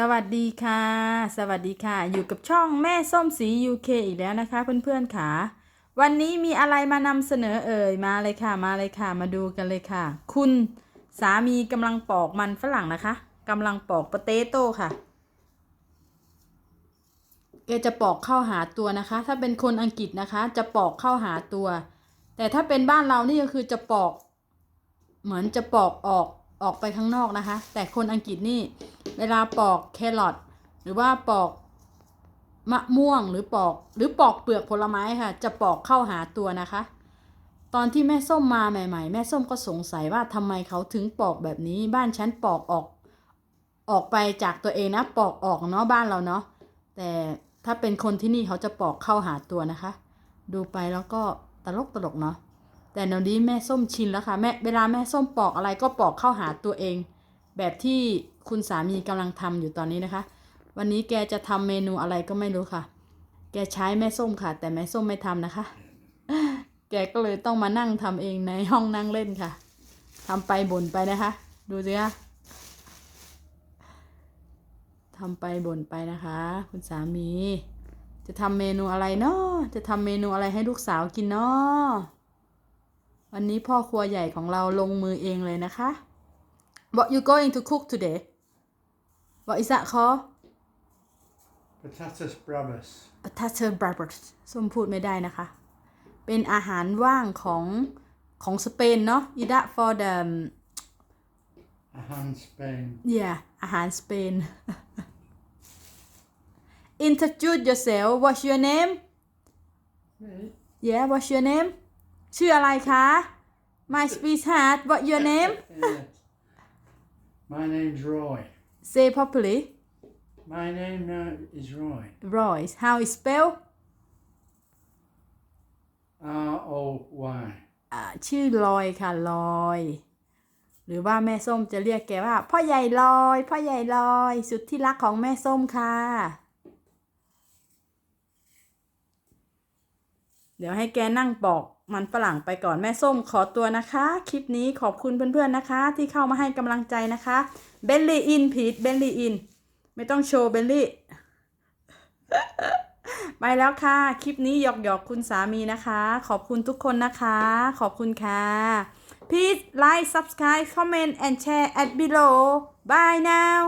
สวัสดีค่ะ สวัสดีค่ะ อยู่กับช่องแม่ส้มสี UK อีกแล้วนะคะเพื่อนๆค่ะ วันนี้มีอะไรมานำเสนอเอ่ยมาเลยค่ะ มาเลยค่ะ มาดูกันเลยค่ะ คุณสามีกำลังปอกมันฝรั่งนะคะกำลังปอกปเตโต้ค่ะแกจะปอกเข้าหาตัวนะคะ ถ้าเป็นคนอังกฤษนะคะ จะปอกเข้าหาตัว แต่ถ้าเป็นบ้านเรานี่ก็คือจะปอก เหมือนจะปอกออก ออกไปข้างนอกนะคะ แต่คนอังกฤษนี่ เวลาปอกแครอทหรือว่าปอกมะม่วงหรือปอกหรือปอกเปลือกผลไม้ค่ะ จะปอกเข้าหาตัวนะคะ ตอนที่แม่ส้มมาใหม่ ๆ แม่ส้มก็สงสัยว่าทำไมเขาถึงปอกแบบนี้ บ้านฉันปอกออกออกไปจากตัวเองนะปอกออกเนาะบ้านเราเนาะแต่ถ้าเป็นคนที่นี่เขาจะปอกเข้าหาตัวนะคะ ดูไปแล้วก็ตลกตลกเนาะ แต่เดี๋ยวนี้แม่ส้มชินแล้วค่ะแม่เวลาแม่ส้มปอกอะไรก็ปอกเข้าหาตัวเอง แบบที่คุณสามีกำลังทำอยู่ตอนนี้นะคะ วันนี้แกจะทำเมนูอะไรก็ไม่รู้ค่ะ แกใช้แม่ส้มค่ะ แต่แม่ส้มไม่ทำนะคะ แกก็เลยต้องมานั่งทำเองในห้องนั่งเล่นค่ะทำไปบ่นไปนะคะ ดูสิคะทำไปบ่นไปนะคะ คุณสามี จะทำเมนูอะไรเนาะจะทำเมนูอะไรให้ลูกสาวกินเนาะ วันนี้พ่อครัวใหญ่ของเราลงมือเองเลยนะคะ What you going to cook today? What is that called? Patatas bravas. Potato bravas ส้มพูดไม่ได้นะคะ เป็นอาหารว่างของของสเปนเนาะ Eat that for the A hand Spain. yeah อาหารสเปน Introduce yourself What's your name Me? Yeah What's your name ชื่ออะไรคะ My sweetheart What your name Yes. My name's Roy. Say properly My name now is Roy. Royce How is spell R O Y. อ่าชื่อลอยค่ะลอย หรือว่าแม่ส้มจะเรียกแกว่า พ่อใหญ่ลอย พ่อใหญ่ลอย สุดที่รักของแม่ส้มค่ะเดี๋ยวให้แกนั่งปอก มันฝรั่งไปก่อนแม่ส้มขอตัวนะคะ คลิปนี้ขอบคุณเพื่อนๆนะคะ ที่เข้ามาให้กำลังใจนะคะเบลลี่อินพีทเบลลี่อินไม่ต้องโชว์เบลลี่ไปแล้วค่ะ คลิปนี้หยอกหยอกคุณสามีนะคะ ขอบคุณทุกคนนะคะ ขอบคุณค่ะ Please like subscribe comment and share at below bye now